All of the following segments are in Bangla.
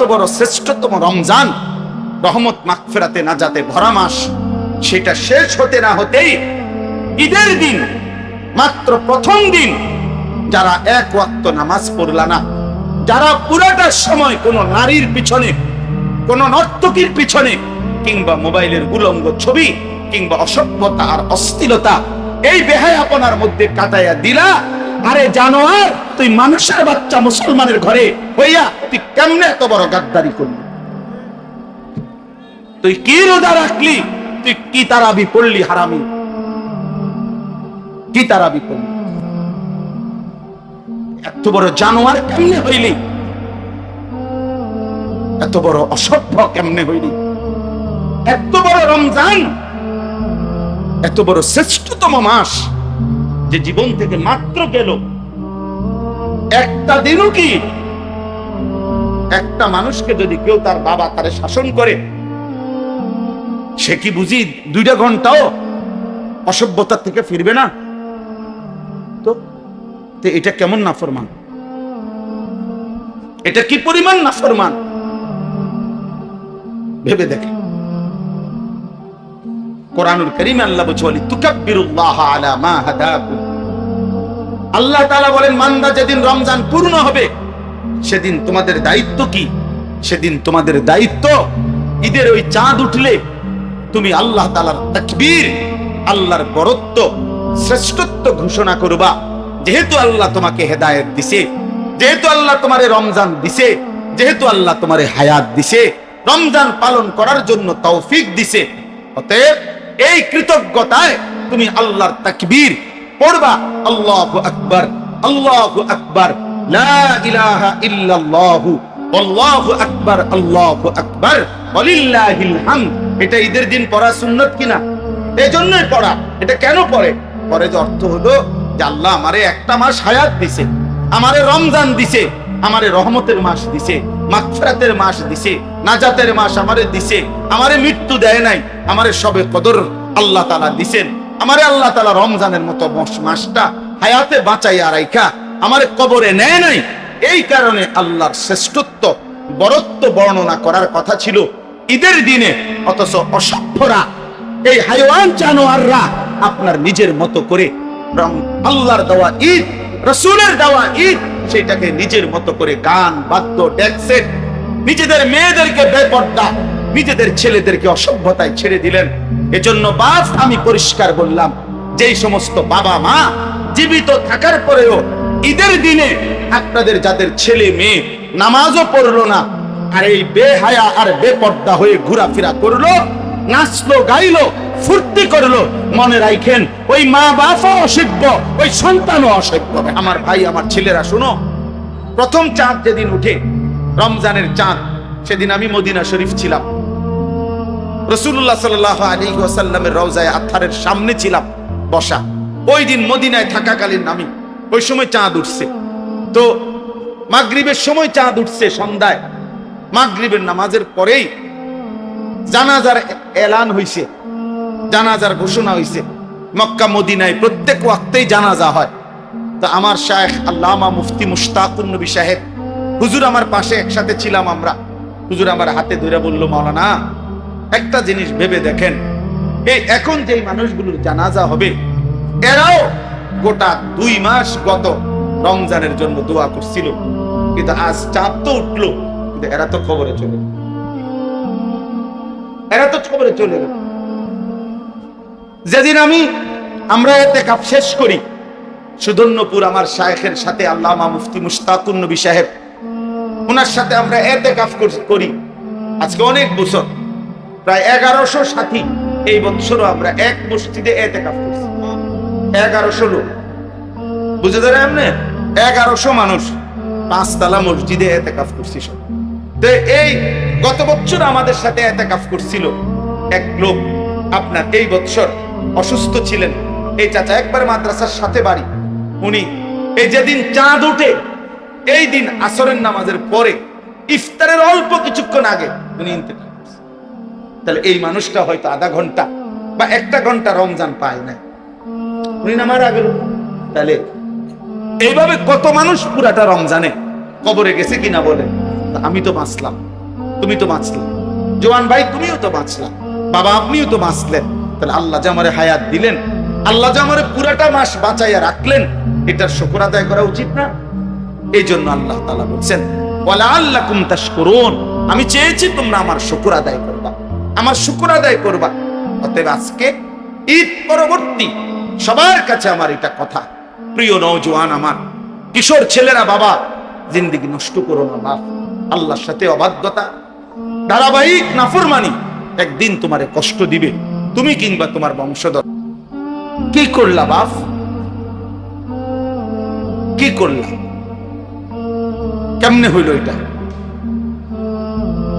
এত বড় শ্রেষ্ঠতম রমজান রহমত মাগফেরাতে না যাতে ভরা মাস, সেটা শেষ হতে না হতেই ঈদের দিন, মাত্র প্রথম দিন যারা এক ওয়াক্ত নামাজ পড়লা না, যারা পুরাটা সময় কোনো নারীর পিছনে, কোন নর্তকীর পিছনে, কিংবা মোবাইলের উলঙ্গ ছবি, কিংবা অসভ্যতা আর অস্থিরতা এই বেহায়াপনার মধ্যে কাটাইয়া দিলা আরে জানোয়ার, তুই মানুষের বাচ্চা মুসলমানের ঘরে হইয়া তুই কেমনে এত বড় গাদ্দারি করলি? তুই কি রোজা রাখলি? তুই কি তারাবি পড়লি, হারামি? কি তারাবি পড়লি? এত বড় জানোয়ার কেমনে হইলি? এত বড় অসভ্য কেমনে হইলি? এত বড় রমজান, এত বড় শ্রেষ্ঠতম মাস যে জীবন থেকে মাত্র গেল। একটা দিনও কি? একটা মানুষকে যদি কেউ তার বাবা তারে শাসন করে, সে কি বুঝি দুইটা ঘন্টাও অসভ্যতার থেকে ফিরবে না? তো এটা কেমন নাফরমান? এটা কি পরিমাণ নাফরমান? ভেবে দেখে। কোরআনুল করিম আল্লাহ বলছে বলি তুকাব্বিরুল্লাহ আলা মা হাদাকুম। আল্লাহ তাআলা বলেন মান্দা যেদিন রমজান পূর্ণ হবে, সেদিন তোমাদের দায়িত্ব কি? সেদিন তোমাদের দায়িত্ব ঈদের ওই চাঁদ উঠলে তুমি আল্লাহ তাআলার তাকবীর, আল্লাহর বরত্ব, শ্রেষ্ঠত্ব ঘোষণা করবা। যেহেতু আল্লাহ তোমাকে হেদায়েত দিছে, যেহেতু আল্লাহ তোমারে রমজান দিছে, যেহেতু আল্লাহ তোমারে হায়াত দিছে, রমজান পালন করার জন্য তৌফিক দিছে, অতএব এই কৃতজ্ঞতায় তুমি আল্লাহর তাকবীর পড়বা। আল্লাহু আকবার আল্লাহু আকবার, লা ইলাহা ইল্লাল্লাহু, আল্লাহু আকবার আল্লাহু আকবার, ওয়ালিল্লাহিল হামদ। এটা ঈদের দিন পড়া সুন্নত কিনা? এই জন্যই পড়া। এটা কেন পড়ে? পরে যে অর্থ হলো যে আল্লাহ আমারে একটা মাস হায়াত দিছে, আমারে রমজান দিছে আমারে রহমতের মাস দিছে, মাগফিরাতের মাস দিছে, নাজাতের মাস আমারে দিছে, আমারে মৃত্যু দেয় নাই, আমারে সবে কদর আল্লাহ তাআলা দিছেন। আমারে আল্লাহ তাআলা রমজানের মতো মাস- মাসটা হায়াতে বাঁচাইয়া রাইখা, আমারে কবরে নেয় নাই। এই কারণে আল্লাহর শ্রেষ্ঠত্ব, বরত্ব বর্ণনা করার কথা ছিল ঈদের দিনে, অথচ অসভ্যরা, এই হাইওয়ান জানোয়াররা আপনার নিজের মতো করে আল্লাহর দেওয়া ঈদ, রসুলের দেওয়া ঈদ সেটাকে নিজের মতো করে গান, বাদ্য ডেকসেট নিজেদের মেয়েদেরকে বেপর্দা, নিজেদের ছেলেদেরকে অসভ্যতায় ছেড়ে দিলেন। এজন্য বাস আমি পরিষ্কার বললাম, যেই সমস্ত বাবা মা জীবিত থাকার পরেও ঈদের দিনে আপনাদের যাদের ছেলে মেয়ে নামাজও পড়ল না, আর এই বেহায়া আর বেপর্দা হয়ে ঘোরাফেরা করল, নাচলো, গাইলো ফুর্তি করল, মনে রাখেন ওই মা বাপও অসভ্য, ওই সন্তানও অসভ্য। আমার ভাই, আমার ছেলেরা, শুনো, প্রথম চাঁদ যেদিন উঠে, রমজানের চাঁদ, সেদিন আমি মদিনা শরীফ ছিলাম। আথারের সামনে ছিলাম, বসা। মদিনায় থাকাকালীন ওই সময় চাঁদ উঠছে। তো, মাগরিবের সময় চাঁদ উঠছে সন্ধ্যায়। মাগরিবের নামাজের পরেই জানাজার এলান হইছে। জানাজার ঘোষণা হয়েছে মক্কা, মদিনায় প্রত্যেক ওয়াক্তেই জানাজা হয়। তো আমার শায়েখ আল্লামা মুফতি মুশতাকুন নবী সাহেব, হুজুর আমার পাশে একসাথে ছিলাম আমরা। হুজুর আমার হাতে ধরে বলল, মাওলানা, একটা জিনিস ভেবে দেখেন। এই এখন যেই মানুষগুলোর জানাজা হবে, এরাও গোটা দুই মাস গত রমজানের জন্য দোয়া করছিল। কিন্তু আজ চাপ তো উঠল, কিন্তু এরা তো খবরে চলে এরা তো খবরে চলে গেল। যেদিন আমি আমরা এতে কাপ শেষ করি, সুদর্ণপুর আমার শায়েখের সাথে আল্লামা মুফতি মুশতাকুন নবী সাহেব ওনার সাথে আমরা এতে কাপ করি আজকে অনেক বছর, প্রায় এগারোশো সাথী এই বছরও আমরা এক মসজিদে এতে কাপ করছি। এগারোশো লোক। বুঝে ধরে এমনি এগারোশো মানুষ পাঁচতলা মসজিদে এতে কাপ করছি সব। এই গত বছর আমাদের সাথে এতে কাপ করছিল এক লোক। আপনার এই বছর অসুস্থ ছিলেন। এই চাচা একবার মাদ্রাসার সাথে বাড়ি। উনি, এই যেদিন চাঁদ উঠে এই দিন আসরের নামাজের পরে, ইফতারের অল্প কিছুক্ষণ আগে উনি তাহলে এই মানুষটা হয়তো আধা ঘণ্টা বা একটা ঘণ্টা রমজান পায় না উনি না গেল তাহলে এইভাবে কত মানুষ পুরাটা রমজানে কবরে গেছে কিনা বলে? আমি তো বাঁচলাম, তুমি তো বাঁচলাম জোয়ান ভাই, তুমিও তো বাঁচলাম বাবা, আপনিও তো বাঁচলেন। তাহলে আল্লাহ যে আমারে হায়াত দিলেন, আল্লাহ যে আমারে পুরাটা মাস বাঁচাইয়া রাখলেন, এটার শুকর আদায় করা উচিত না। এই জন্য আল্লাহ তালা বলছেন বলে আল্লাহ কুমতাস করুন আমি চেয়েছি তোমরা আমার শুকুর আদায় করবা, আমার শুকুর আদায় করবা। অতএব আজকে ঈদ পরবর্তী, সবার কাছে আমার এটা কথা। প্রিয় নৌজওয়ান আমার, কিশোর ছেলেরা বাবা, জিন্দিগি নষ্ট করো না বাপ। আল্লাহর সাথে অবাধ্যতা, ধারাবাহিক নাফরমানি, একদিন তোমারে কষ্ট দিবে। তুমি কিংবা তোমার বংশধর। কি করলা, বাপ? কি করলা? কেমনে হইল এটা?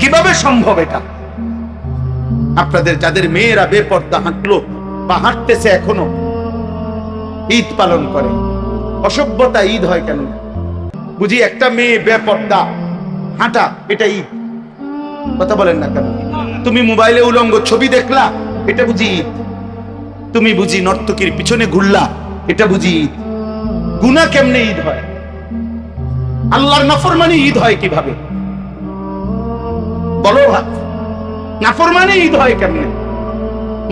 কীভাবে সম্ভব এটা? আপনাদের যাদের মেয়েরা বেপর্দা হাঁটলো বা হাঁটতেছে এখনও, ঈদ পালন করে। অসভ্যতা ঈদ হয় কেন? বুঝি একটা মেয়ে বেপর্দা হাঁটা, এটা ঈদ। কথা বলেন না কেন? তুমি মোবাইলে উলঙ্গ ছবি দেখলা? এটা বুঝি তুমি বুঝি নর্তকীর পিছনে ঘুরলা? এটা বুঝি গুনা কেমনে ঈদ হয়? আল্লাহর নাফরমানি ঈদ হয় কীভাবে? বলো ভাত, নাফরমানি ঈদ হয় কেমনে?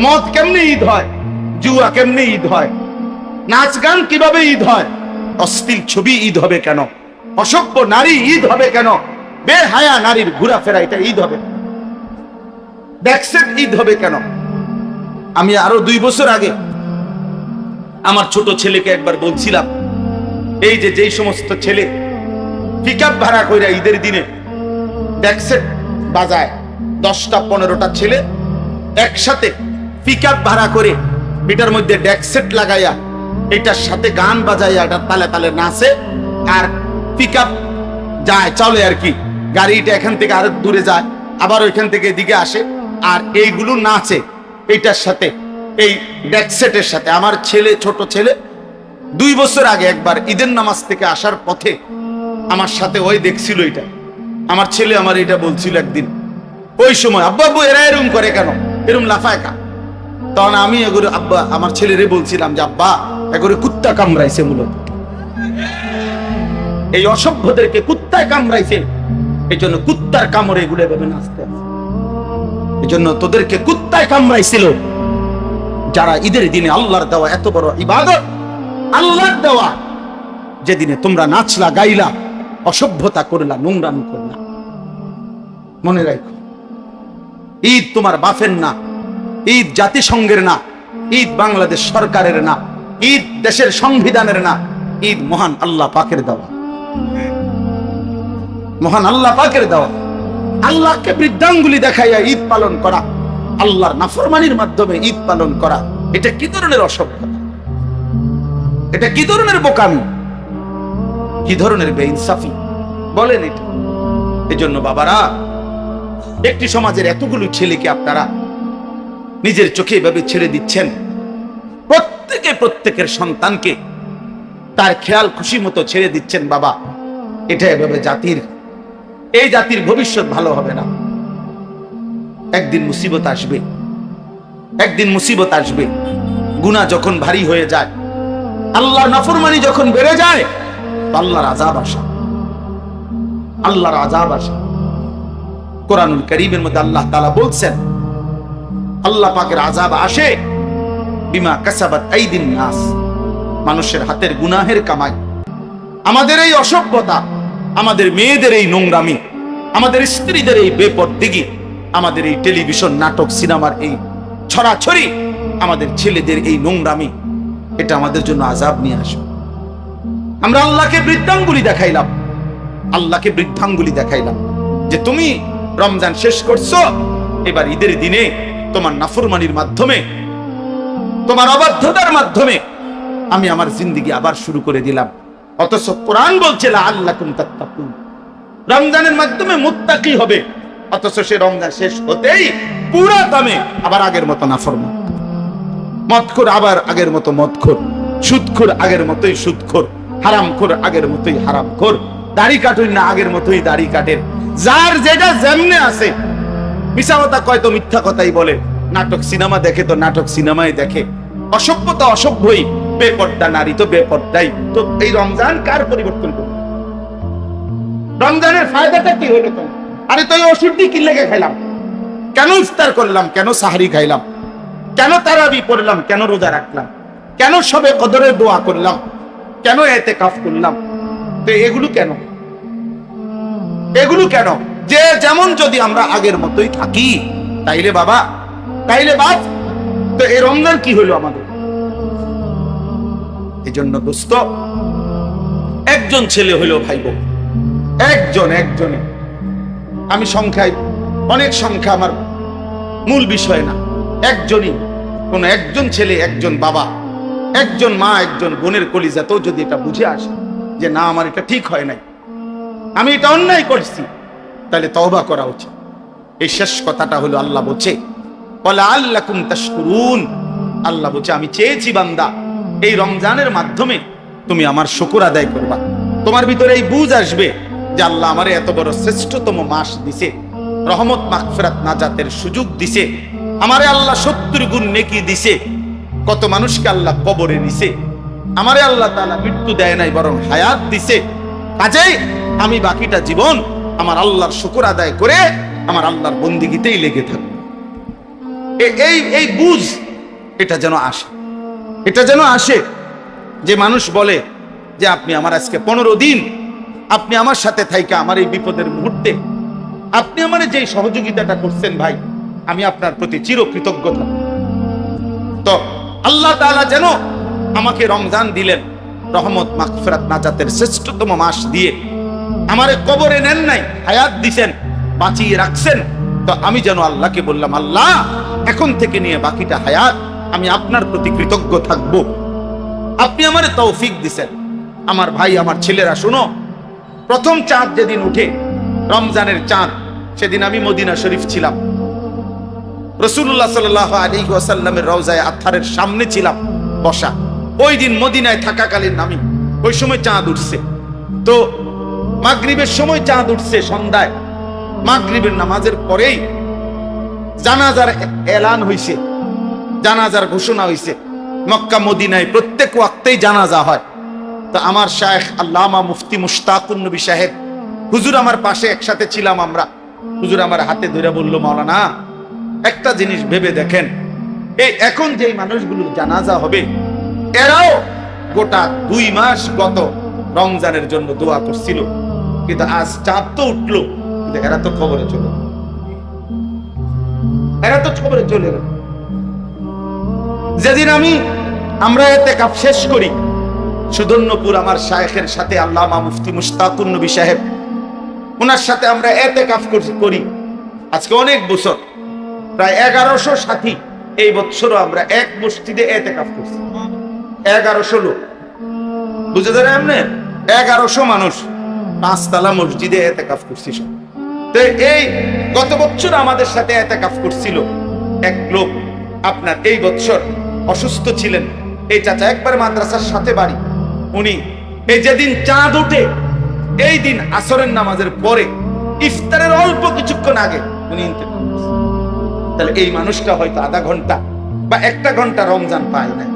মদ কেমনে ঈদ হয়? জুয়া কেমনে ঈদ হয়? নাচ গান কীভাবে ঈদ হয়? অস্থির ছবি ঈদ হবে কেন? অসভ্য নারী ঈদ হবে কেন? বেহায়া নারীর ঘোরাফেরা, এটা ঈদ হবে। ব্যাকসেট ঈদ হবে কেন? আমি আরও দুই বছর আগে আমার ছোট ছেলেকে একবার বলছিলাম, এই যে যেই সমস্ত ছেলে পিকআপ ভাড়া কইরা ঈদের দিনে ব্যাকসেট বাজায়, দশটা পনেরোটা ছেলে একসাথে পিকআপ ভাড়া করে এটার মধ্যে ডেকসেট লাগাইয়া এটার সাথে গান বাজাইয়া এটা তালে তালে নাচে, আর পিকআপ যায়, চলে আর কি। গাড়িটা এখান থেকে আরও দূরে যায়, আবার ওইখান থেকে এদিকে আসে, আর এইগুলো নাচে। এইটার সাথে, এই ডেকসেটের সাথে। আমার ছেলে, ছোট ছেলে, দুই বছর আগে একবার ঈদের নামাজ থেকে আসার পথে আমার সাথে ওই দেখছিল এটা আমার ছেলে আমার এটা বলছিল একদিন, ওই সময়, আব্বা, আব্বু, এরা এরম করে কেন? এরম লাফায় কা তখন আমি এগুলো, আব্বা, আমার ছেলেরে বলছিলাম যে, আব্বা, এগুলো কুত্তা কামড়াইছে মূলত। এই অসভ্যদেরকে কুত্তায় কামড়াইছে। এই জন্য কুত্তার কামড়ে এগুলো এভাবে নাচতে আছে এই জন্য তোদেরকে কুত্তায় কামড়াইছিল। যারা ঈদের দিনে আল্লাহর দেওয়া এত বড় ইবাদত, আল্লাহর দেওয়া, যেদিনে তোমরা নাচলা, গাইলা, অসভ্যতা করলা, নোংরামি করলা। মনে রাখো, ঈদ তোমার বাফের না, ঈদ জাতিসংঘের না, ঈদ বাংলাদেশ সরকারের না, ঈদ দেশের সংবিধানের না, ঈদ মহান আল্লাহ পাকের দেওয়া। মহান আল্লাহ পাকের দেওয়া। আল্লাহকে বৃদ্ধাঙ্গুলি দেখাইয়া ঈদ পালন করা, আল্লাহর নাফরমানির মাধ্যমে ঈদ পালন করা, এটা কি ধরনের অসভ্যতা এটা কি ধরনের বোকামি? কি ধরনের বেইনসাফি? বলেন এটা। এজন্য বাবারা, একটি সমাজের এতগুলো ছেলেকে আপনারা নিজের চোখে এভাবে ছেড়ে দিচ্ছেন, প্রত্যেকে প্রত্যেকের সন্তানকে তার খেয়াল খুশি মতো ছেড়ে দিচ্ছেন বাবা। এটা এভাবে জাতির এই জাতির ভবিষ্যৎ ভালো হবে না। একদিন মুসিবত আসবে। একদিন মুসিবত আসবে। গুনাহ যখন ভারী হয়ে যায় আল্লাহ নফরমানি যখন বেড়ে যায় আল্লাহর আজাব আসা। আল্লাহর আজাব আসা। কোরআনুল করিমের মধ্যে আল্লাহ তালা বলছেন, আল্লাহ পাকের আজাব আসে, বিমা কাসাবাত এই দিন নাস। মানুষের হাতের গুনাহের কামাই। আমাদের এই অসভ্যতা আমাদের মেয়েদের এই নোংরামি, আমাদের স্ত্রীদের এই বেপরদিগি, আমাদের এই টেলিভিশন নাটক, সিনেমার এই ছড়াছড়ি, আমাদের ছেলেদের এই নোংরামি, এটা আমাদের জন্য আজাব নিয়ে আসবে। আমরা আল্লাহকে বৃদ্ধাঙ্গুলি দেখাইলাম, আল্লাহকে বৃদ্ধাঙ্গুলি দেখাইলাম যে তুমি রমজান শেষ করছ, এবার ঈদের দিনে তোমার নাফরমানির মাধ্যমে, তোমার অবাধ্যতার মাধ্যমে আমি আমার জিন্দিগি আবার শুরু করে দিলাম। অথচ কোরআন বলছে আল্লাহ রমজানের মাধ্যমে মুত্তাকি হবে। অথচ সে রমজান শেষ হতেই পুরা দামে আবার আগের মতো নাফরমান। মদখোর আবার আগের মতো মদখোর। সুদখোর আগের মতোই সুদখোর। হারামখোর আগের মতোই হারামখোর। দাড়ি কাটুন না, আগের মতোই দাড়ি কাটেন। যার যেটা যেমনে আছে। মিশা কথা কয় তো মিথ্যা কথাই বলে। নাটক সিনেমা দেখে তো নাটক সিনেমায় দেখে। অসভ্যতা অসভ্যই। বেপর্দা নারী তো বেপর্দাই। তো এই রমজান কার পরিবর্তন করবে? রমজানের ফায়দাটা কি হলো তোমার? আরে তো এই ওষুধটি কি লেগে খাইলাম? কেন ইফতার করলাম? কেন সাহারি খাইলাম? কেন তারাবি পড়লাম? কেন রোজা রাখলাম? কেন সবে কদরের দোয়া করলাম? কেন এতে কাফ করলাম? তো এগুলো কেন? এগুলো কেন? যে যেমন যদি আমরা আগের মতোই থাকি, তাইলে বাবা, তাইলে বাপ, তো এই রমজান কি হলো আমাদের? এই জন্য দোস্ত, একজন ছেলে হইল ভাই বোন একজন, একজনে। আমি সংখ্যায়, অনেক সংখ্যা আমার মূল বিষয় না। একজনই, কোন একজন ছেলে, একজন বাবা, একজন মা, একজন বোনের কলিজাতেও যদি এটা বুঝে আসে যে না, আমার এটা ঠিক হয় নাই, আমি এটা অন্যায় করছি, তাহলে তওবা করা উচিত। এই শেষ কথাটা হলো আল্লাহ বলছে বলে আল্লাহ কুম আল্লাহ বলছে, আমি চেয়েছি বান্দা এই রমজানের মাধ্যমে তুমি আমার শুকুর আদায় করবা। তোমার ভিতরে এই বুঝ আসবে যে আল্লাহ আমার এত বড় শ্রেষ্ঠতম মাস দিছে, রহমত মাগফিরাত নাজাতের সুযোগ দিছে, আমারে আল্লাহ সত্তর গুণ নেকি দিছে, কত মানুষকে আল্লাহ কবরে নিছে, আমারে আল্লাহ তাআলা মৃত্যু দেয় নাই, বরং হায়াত দিছে। কাজেই আমি বাকিটা জীবন আমার আল্লাহর শুকর আদায় করে আমার আল্লাহর বন্দিগিতেই লেগে থাকব। এই এই বুঝ, এটা যেন আসে। এটা যেন আসে, যে মানুষ বলে যে আপনি আমার আজকে পনেরো দিন আপনি আমার সাথে থাইকা, আমার এই বিপদের মুহূর্তে আপনি আমার যে সহযোগিতাটা করছেন ভাই, আমি আপনার প্রতি চিরকৃতজ্ঞ থাকব তো আল্লাহ তাআলা যেন আমাকে রমজান দিলেন, রহমত, মাগফিরাত, নাজাতের শ্রেষ্ঠতম মাস দিয়ে আমারে কবরে নেন নাই, হায়াত দিছেন, বাঁচিয়ে রাখছেন। তো আমি যেন আল্লাহকে বললাম, আল্লাহ, এখন থেকে নিয়ে বাকিটা হায়াত আমি আপনার প্রতি কৃতজ্ঞ থাকব। আপনি আমারে তৌফিক দিছেন। আমার ভাই, আমার ছেলেরা, শুনো। প্রথম চাঁদ যেদিন উঠে, রমজানের চাঁদ, সেদিন আমি মদিনা শরীফ ছিলাম। রসুল্লাহ সাল্লাহ আলী ওয়াসাল্লামের রওজায় আথারের সামনে ছিলাম বসা। ওই দিন মদিনায় থাকাকালীন আমি, ওই সময় চাঁদ উঠছে। তো, মাগরিবের সময় চাঁদ উঠছে সন্ধ্যায়। মাগরিবের নামাজের পরেই জানাজার এলান হইছে। জানাজার ঘোষণা হইছে। মক্কা, মদিনায় প্রত্যেক ওয়াক্তেই জানাজা হয়। তো আমার শায়েখ আল্লামা মুফতি মুশতাকুন নবী সাহেব, হুজুর আমার পাশে একসাথে ছিলাম আমরা। হুজুর আমার হাতে ধরে বলল, মাওলানা, একটা জিনিস ভেবে দেখেন। এই এখন যেই মানুষগুলোর জানাজা হবে, এরাও গোটা দুই মাস গত রমজানের জন্য দোয়া করছিল। কিন্তু আজ চাঁদ তো উঠল। কিন্তু এরা তো খবরে চলে এরা তো খবরে চলে গেল। যেদিন আমি আমরা এতে কাপ শেষ করি, সুদর্ণপুর আমার শায়েখের সাথে আল্লামা মুফতি মুস্তাকুর নবী সাহেব ওনার সাথে আমরা এতে কাফ করি আজকে অনেক বছর, প্রায় এগারোশো সাথী এই বছরও আমরা এক মসজিদে এতে কাফ করছি। এগারোশো লোক। বুঝে ধরে এমনি এগারোশো মানুষ পাঁচতলা মসজিদে এতে কাফ করছি সব। তো এই গত বছর আমাদের সাথে এতে কাফ করছিল এক লোক। আপনার এই বছর অসুস্থ ছিলেন। এই চাচা একবার মাদ্রাসার সাথে বাড়ি। উনি এই যেদিন চাঁদ উঠে এই দিন আসরের নামাজের পরে ইফতারের অল্প কিছুক্ষণ আগে উনি। তাহলে এই মানুষটা হয়তো আধা ঘণ্টা বা একটা ঘণ্টা রমজান পায় না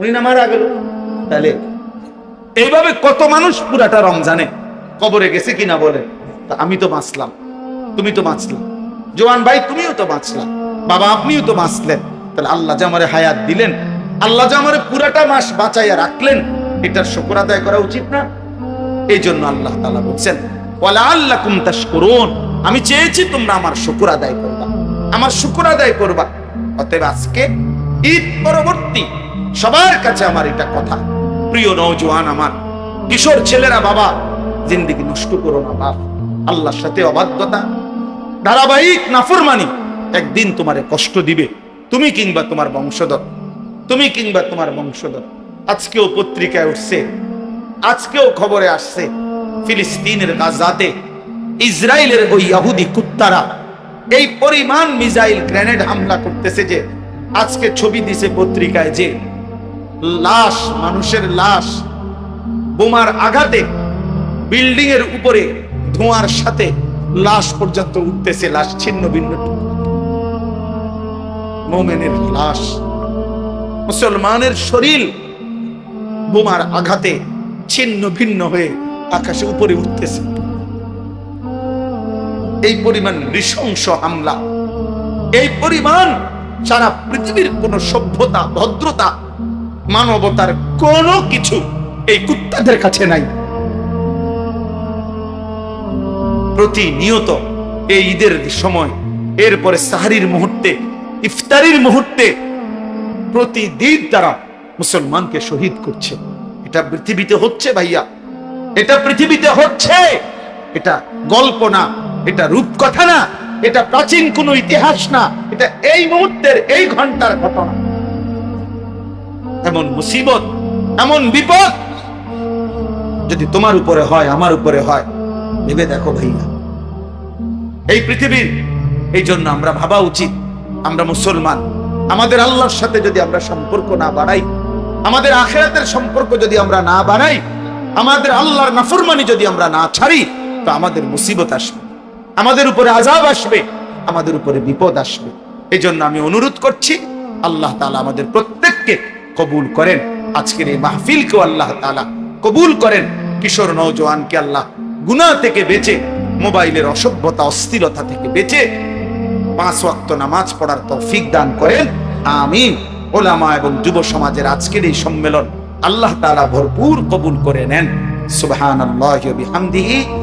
উনি না মারা গেল? তাহলে এইভাবে কত মানুষ পুরাটা রমজানে কবরে গেছে কিনা বলে? তা আমি তো বাঁচলাম। তুমি তো বাঁচলাম জোয়ান ভাই, তুমিও তো বাঁচলাম বাবা, আপনিও তো বাঁচলেন। তাহলে আল্লাহ যে আমারে হায়াত দিলেন, আল্লাহ যে আমারে পুরাটা মাস বাঁচাইয়া রাখলেন, এটার শুকর আদায় করা উচিত না। এই জন্য আল্লাহ তাআলা বলছেন ওয়ালা আল্লাকুম তাশকুরুন। আমি চেয়েছি তোমরা আমার শুকর আদায় করবা। আমার শুকর আদায় করবা। অতএব আজকে ঈদ পরবর্তী সবার কাছে আমার এটা কথা। প্রিয় নওজোয়ান আমার, কিশোর ছেলেরা বাবা, জিন্দিগি নষ্ট করো না বাপ। আল্লাহর সাথে অবাধ্যতা, ধারাবাহিক নাফরমানি একদিন তোমারে কষ্ট দিবে। তুমি কিংবা তোমার বংশধর, তুমি কিংবা তোমার বংশধর। আজকেও পত্রিকায় উঠছে, আজকেও খবরে আসছে, ফিলিস্তিনের গাজাতে ইসরায়েলের ওই ইহুদি কুত্তারা এই পরিমাণ মিসাইল গ্রেনেড হামলা করতেছে যে, আজকে ছবি দিছে পত্রিকায় যে, লাশ, মানুষের লাশ, বোমার আঘাতে বিল্ডিং এর উপরে ধোঁয়ার সাথে লাশ পর্যন্ত উঠতেছে, লাশ ছিন্ন ভিন্ন। মোমেনের লাশ, মুসলমানের শরীর বোমার আঘাতে ছিন্ন ভিন্ন হয়ে আকাশে উপরে উঠতেছে। এই পরিমাণ নৃশংস হামলা, এই পরিমাণ সারা পৃথিবীর কোন সভ্যতা, ভদ্রতা, মানবতার কোনো কিছু এই কুত্তাদের কাছে নাই। প্রতিনিয়ত এই ঈদের সময়, এরপরে সাহারির মুহূর্তে ইফতারির মুহূর্তে প্রতিদিন তারা মুসলমানকে শহীদ করছে। এটা পৃথিবীতে হচ্ছে ভাইয়া। এটা পৃথিবীতে হচ্ছে। এটা গল্প না, এটা রূপকথা না, এটা প্রাচীন কোনো ইতিহাস না, এটা এই মুহূর্তের এই ঘণ্টার ঘটনা। এমন মুসিবত, এমন বিপদ যদি তোমার উপরে হয়, আমার উপরে হয়, ভেবে দেখো ভাইয়া। এই পৃথিবীর, এই জন্য আমরা ভাবা উচিত আমরা মুসলমান। আমাদের আল্লাহর সাথে যদি আমরা সম্পর্ক না বাড়াই, আমাদের আখেরাতের সম্পর্ক যদি আমরা না বাড়াই, আমাদের আল্লাহর নাফরমানি যদি আমরা না ছাড়ি, তো আমাদের মুসিবত আসবে। আমাদের উপরে আজাব আসবে, আমাদের উপরে বিপদ আসবে। এই জন্য আমি অনুরোধ করছি, আল্লাহ তালা আমাদের প্রত্যেককে কবুল করেন। আজকের এই মাহফিলকেও আল্লাহ তালা কবুল করেন। কিশোর নৌজওয়ানকে আল্লাহ গুনাহ থেকে বেঁচে, মোবাইলের অসভ্যতা, অস্থিরতা থেকে বেঁচে পাঁচ ওয়াক্ত নামাজ পড়ার তৌফিক দান করেন। আমি ওলামা এবং যুব সমাজের আজকের এই সম্মেলন আল্লাহ তাআলা ভরপুর কবুল করে নেন। সুবহানাল্লাহি ওয়া বিহামদিহি।